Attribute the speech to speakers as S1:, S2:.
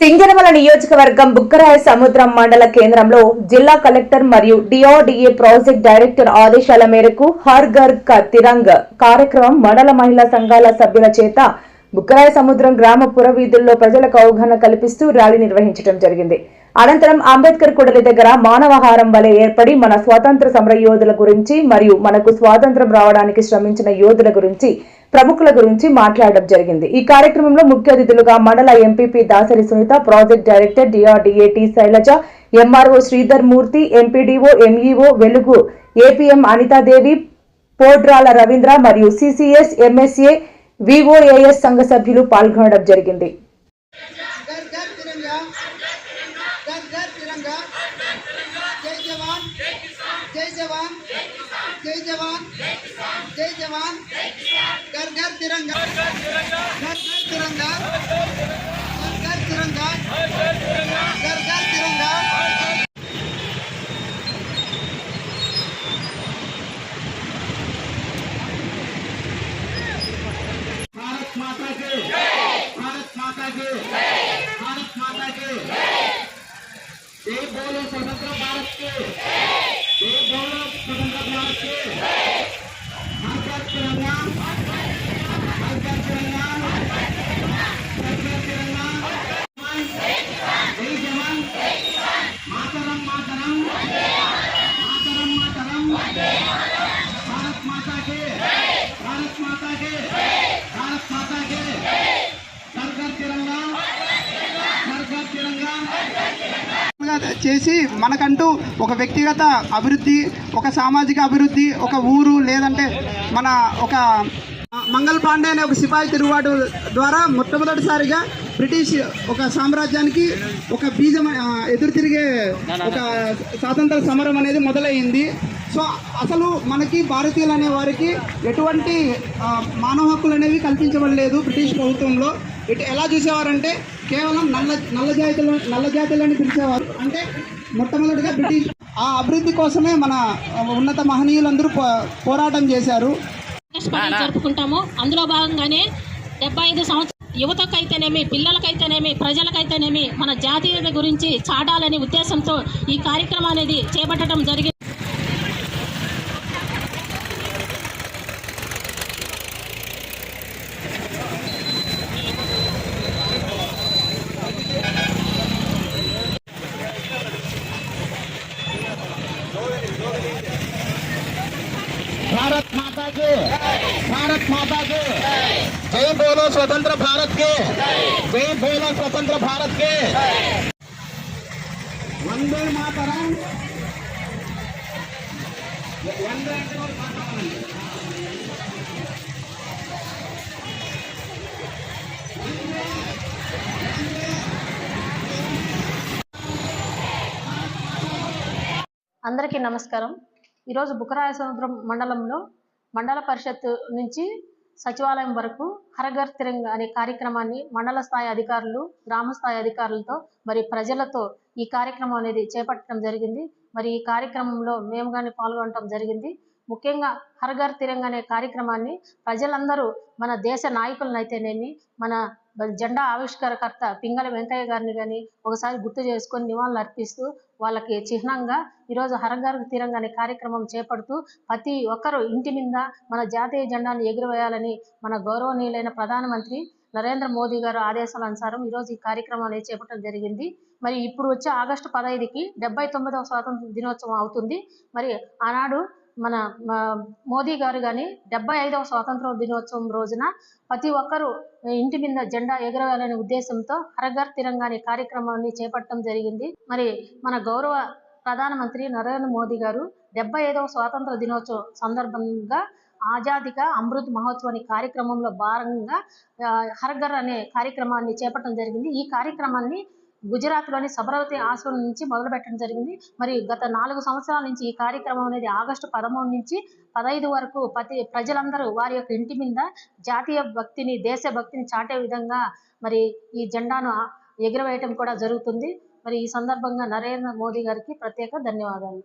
S1: సింగనమల నియోజకవర్గం బుక్కరాయ సముద్రం మండల కేంద్రంలో జిల్లా కలెక్టర్ మరియు డిఆర్డీఏ ప్రాజెక్ట్ డైరెక్టర్ ఆదేశాల మేరకు హర్ ఘర్ కా తిరంగ్ కార్యక్రమం మండల మహిళా సంఘాల సభ్యుల చేత బుక్కరాయ సముద్రం గ్రామ పురవీధుల్లో ప్రజలకు అవగాహన కల్పిస్తూ ర్యాలీ నిర్వహించడం జరిగింది. అనంతరం అంబేద్కర్ కూడలి దగ్గర మానవహారం వలె ఏర్పడి మన స్వాతంత్ర సమర యోధుల గురించి మరియు మనకు స్వాతంత్రం రావడానికి శ్రమించిన యోధుల గురించి ప్రముఖుల గురించి మాట్లాడడం జరిగింది ఈ కార్యక్రమంలో ముఖ్య అతిథులుగా మండల MPP Dasari Sunitha project director డిఆర్డీఏటి Sailaja MRO Sridhar Murthy MPDO MEO Velugu APM Anitha Devi Podrala Ravindra మరియు సిసిఎస్ ఎంఎస్ఏ విఓఏఎస్ సంఘ సభ్యులు పాల్గొనడం జరిగింది
S2: జై జవాన్ జై జవాన్ జై జవాన్ घर घर तिरंगा। घर घर तिरंगा। घर घर तिरंगा। घर घर तिरंगा।
S3: भारत माता के। भारत माता के। भारत माता के। जय बोलो स्वतंत्र भारत के। जय बोलो स्वतंत्र भारत के। हर घर तिरंगा।
S2: చేసి మనకంటూ ఒక వ్యక్తిగత అభివృద్ధి ఒక సామాజిక అభివృద్ధి ఒక ఊరు లేదంటే మన ఒక మంగళ పాండే అనే ఒక సిపాయి తిరుగుబాటు ద్వారా మొట్టమొదటిసారిగా బ్రిటిష్ ఒక సామ్రాజ్యానికి ఒక బీజం ఎదురు తిరిగే ఒక స్వాతంత్ర సమరం అనేది మొదలైంది సో అసలు మనకి భారతీయులు అనే వారికి ఎటువంటి మానవ హక్కులు అనేవి కల్పించబడలేదు బ్రిటిష్ ప్రభుత్వంలో. ఇటు ఎలా చూసేవారంటే కేవలం నల్ల నల్ల జాతులు నల్ల జాతులని పిలిచేవారు. అంటే మొట్టమొదటిగా బ్రిటిష్ ఆ అభివృద్ధి కోసమే మన ఉన్నత మహనీయులందరూ పో- పోరాటం చేశారు.
S4: జరుపుకుంటాము. అందులో భాగంగానే డెబ్బై ఐదు సంవత్సరం యువతకైతేనేమి పిల్లలకైతేనేమి ప్రజలకైతేనేమి మన జాతీయత గురించి చాటాలనే ఉద్దేశంతో ఈ కార్యక్రమం అనేది చేపట్టడం జరిగింది
S3: भारत माता के भारत माता के जय बोलो स्वतंत्र भारत के जय बोलो स्वतंत्र भारत के
S2: వందే మాతరం
S3: వందే
S4: అందరికీ నమస్కారం ఈరోజు బుకరాయ సముద్రం మండలంలో మండల పరిషత్ నుంచి సచివాలయం వరకు హరగర్ తిరంగ అనే కార్యక్రమాన్ని మండల స్థాయి అధికారులు గ్రామ స్థాయి అధికారులతో మరి ప్రజలతో ఈ కార్యక్రమం అనేది చేపట్టడం జరిగింది. మరి ఈ కార్యక్రమంలో మేము కానీ పాల్గొనడం జరిగింది. ముఖ్యంగా హరగర్ తిరంగ అనే కార్యక్రమాన్ని ప్రజలందరూ మన దేశ నాయకులనైతేనేమి మన జెండా ఆవిష్కరకర్త పింగళ వెంకయ్య గారిని కానీ ఒకసారి గుర్తు చేసుకొని నివాళులు అర్పిస్తూ వాళ్ళకి చిహ్నంగా ఈరోజు హరఘర్ తిరంగ అనే కార్యక్రమం చేపడుతూ ప్రతి ఒక్కరూ ఇంటి మీద మన జాతీయ జెండాను ఎగురవేయాలని మన గౌరవనీయులైన ప్రధానమంత్రి నరేంద్ర మోదీ గారు ఆదేశాల అనుసారం ఈరోజు ఈ కార్యక్రమం అనేది చేపట్టడం జరిగింది. మరి ఇప్పుడు వచ్చే ఆగస్టు పదహైదుకి డెబ్బై తొమ్మిదవ స్వాతంత్ర దినోత్సవం అవుతుంది. మరి ఆనాడు మన మోదీ గారు కానీ డెబ్బై ఐదవ స్వాతంత్ర దినోత్సవం రోజున ప్రతి ఒక్కరూ ఇంటి మీద జెండా ఎగరవేయాలనే ఉద్దేశంతో హరగర్ తిరంగా అనే కార్యక్రమాన్ని చేపట్టడం జరిగింది. మరి మన గౌరవ ప్రధానమంత్రి నరేంద్ర మోదీ గారు డెబ్బై ఐదవ స్వాతంత్ర దినోత్సవం సందర్భంగా ఆజాదిక అమృత్ మహోత్సవ్ అనే కార్యక్రమంలో భాగంగా హరగర్ అనే కార్యక్రమాన్ని చేపట్టడం జరిగింది. ఈ కార్యక్రమాన్ని గుజరాత్లోని సబరవతి ఆశ్రమం నుంచి మొదలు పెట్టడం జరిగింది. మరి గత నాలుగు సంవత్సరాల నుంచి ఈ కార్యక్రమం అనేది ఆగస్టు పదమూడు నుంచి పదహైదు వరకు ప్రతి ప్రజలందరూ వారి యొక్క ఇంటి మీద జాతీయ భక్తిని దేశ భక్తిని చాటే విధంగా మరి ఈ జెండాను ఎగురవేయటం కూడా జరుగుతుంది. మరి ఈ సందర్భంగా నరేంద్ర మోదీ గారికి ప్రత్యేక ధన్యవాదాలు.